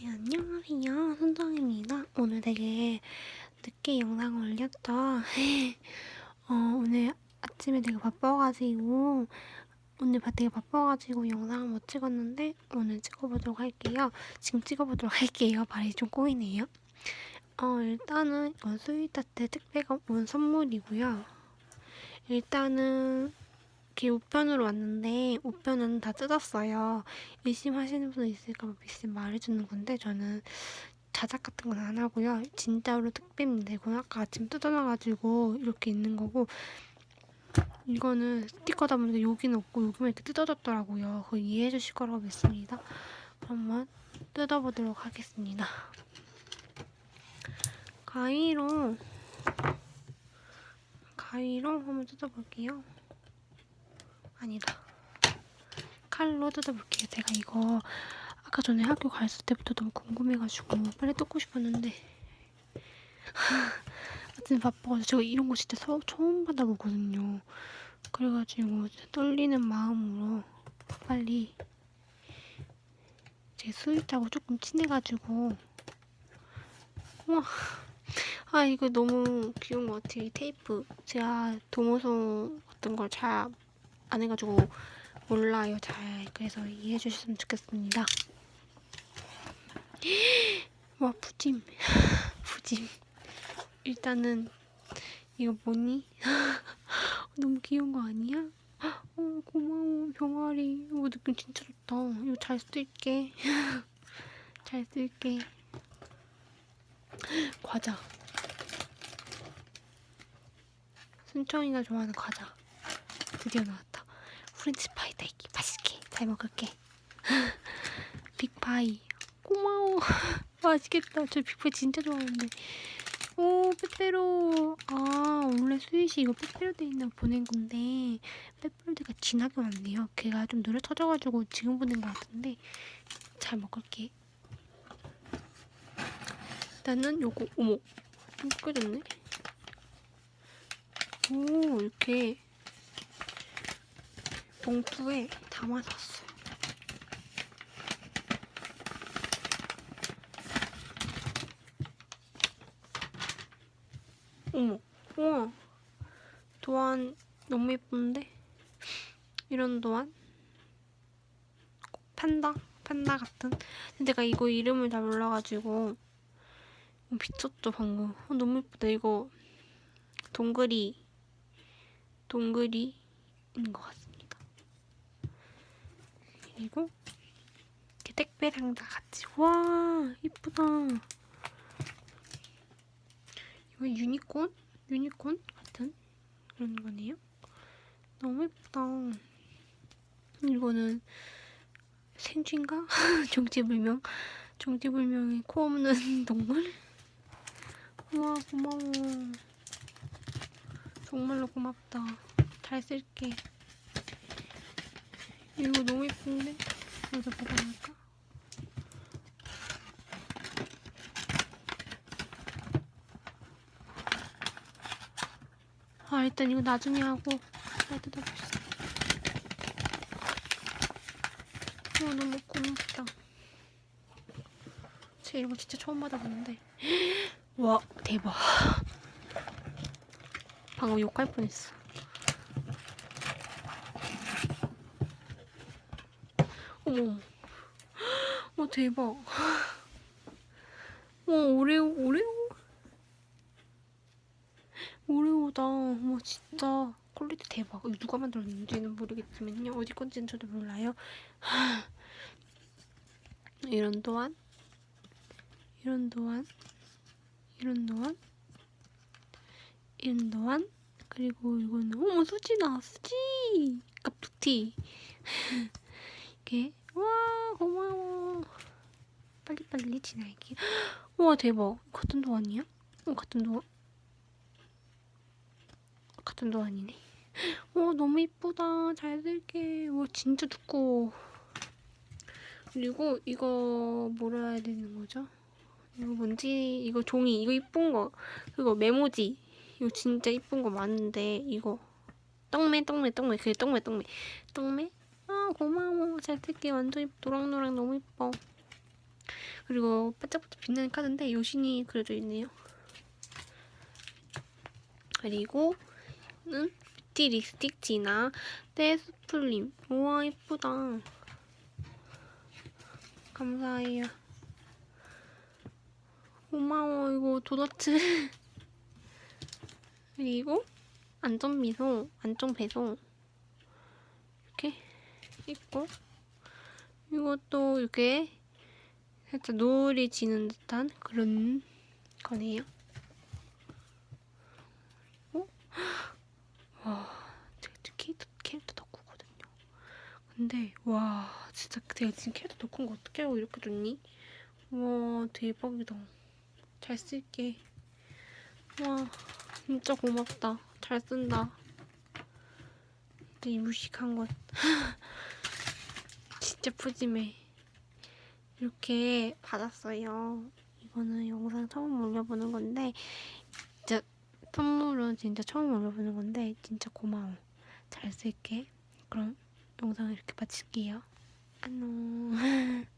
네, 안녕하세요. 손정입니다. 오늘 되게 늦게 영상을 올렸죠. 어, 오늘 아침에 되게 바빠가지고, 오늘 바- 되게 바빠가지고 영상을 못 찍었는데, 오늘 찍어보도록 할게요. 지금 찍어보도록 할게요. 말이 좀 꼬이네요. 어, 일단은 이건 스위트한테 택배가 온 선물이고요. 일단은 이렇게 우편으로 왔는데 우편은 다 뜯었어요. 의심하시는 분 있을까 봐 미심 말해주는 건데 저는 자작 같은 건 안 하고요. 진짜로 택배입니다. 이건 아까 아침 뜯어놔가지고 이렇게 있는 거고 이거는 스티커다 보니까 여기는 없고 여기만 이렇게 뜯어졌더라고요. 그거 이해해 주실 거라고 믿습니다. 한번 뜯어보도록 하겠습니다. 가위로 가위로 한번 뜯어볼게요. 아니다. 칼로 뜯어볼게요. 제가 이거 아까 전에 학교 갔을 때부터 너무 궁금해가지고 빨리 뜯고 싶었는데 아침 바빠가지고 제가 이런 거 진짜 서, 처음 받아보거든요. 그래가지고 떨리는 마음으로 빨리 제 스윗하고 조금 친해가지고 우와 아 이거 너무 귀여운 것 같아요. 이 테이프 제가 도모송 같은 걸 잘 안 해가지고 몰라요. 잘 그래서 이해해 주셨으면 좋겠습니다. 와 푸짐. 푸짐. 일단은 이거 뭐니? 너무 귀여운 거 아니야? 어 고마워 병아리. 이거 느낌 진짜 좋다. 이거 잘 쓸게. 잘 쓸게. 과자. 순천이가 좋아하는 과자. 드디어 나왔다 프렌치파이 딸기. 맛있게 잘 먹을게. 빅파이. 고마워. 맛있겠다. 저 빅파이 진짜 좋아하는데. 오 빼빼로. 아 원래 스윗이 이거 빼빼로 돼 있나 보낸 건데 빼빼로가 진하게 왔네요. 걔가 좀 노래 터져가지고 지금 보낸 것 같은데 잘 먹을게. 일단은 요거 어머 좀 끓였네. 오 이렇게 봉투에 담아놨어요. 어머, 우와, 도안 너무 예쁜데? 이런 도안? 판다? 판다 같은? 근데 내가 이거 이름을 잘 몰라가지고 어, 미쳤죠 방금. 어, 너무 예쁘다 이거 동그리 동그리인 것 같습니다. 그리고 이렇게 택배 상자 같이 와 이쁘다. 이거 유니콘 유니콘 같은 그런 거네요. 너무 예쁘다. 이거는 생쥐인가? 정체불명 정체불명의 코 없는 동물. 우와 고마워. 정말로 고맙다. 잘 쓸게. 이거 너무 예쁜데? 여기다 보관할까? 아, 일단 이거 나중에 하고 빨리 뜯어봅시다. 어, 너무 고맙다. 제 이거 진짜 처음 받아보는데. 와, 대박. 방금 욕할 뻔했어. 어머, 어 대박. 와 오레오 오레오 오레오다. 와 진짜 퀄리티 대박. 이거 누가 만들었는지는 모르겠지만요. 어디 건지는 저도 몰라요. 이런 도안, 이런 도안, 이런 도안. 인도안 그리고 이거는 어머 수지다 수지 깍두티 이게 와 고마워. 빨리빨리 지나게 와 대박. 같은 도안이야? 어 같은 도안? 같은 도안이네. 와 너무 이쁘다. 잘 쓸게. 와 진짜 두꺼워. 그리고 이거 뭐라 해야 되는 거죠? 이거 뭔지? 이거 종이. 이거 이쁜 거. 그거 메모지. 이거 진짜 이쁜 거 많은데 이거. 떡매 떡매 떡매. 그게 떡매 떡매. 아 고마워 잘 쓸게 완전 노랑노랑 너무 예뻐 그리고 반짝반짝 빛나는 카드인데 여신이 그려져 있네요. 그리고 는 뷰티 립스틱 지나 떼스플림 우와 예쁘다. 감사해요. 고마워 이거 도너츠. 그리고 안전 미소, 안전 배송 있고 이것도 이렇게 살짝 노을이 지는 듯한 그런 거네요. 어? 와, 제가 캐릭터, 캐릭터 덕후거든요. 근데 와, 진짜 제가 지금 캐릭터 덕후인 거 어떻게 하고 이렇게 줬니? 와, 대박이다. 잘 쓸게. 와, 진짜 고맙다. 잘 쓴다. 이 무식한 것. 진짜 푸짐해. 이렇게 받았어요. 이거는 영상 처음 올려보는 건데, 진짜 선물은 진짜 처음 올려보는 건데, 진짜 고마워. 잘 쓸게. 그럼 영상을 이렇게 마칠게요. 안녕.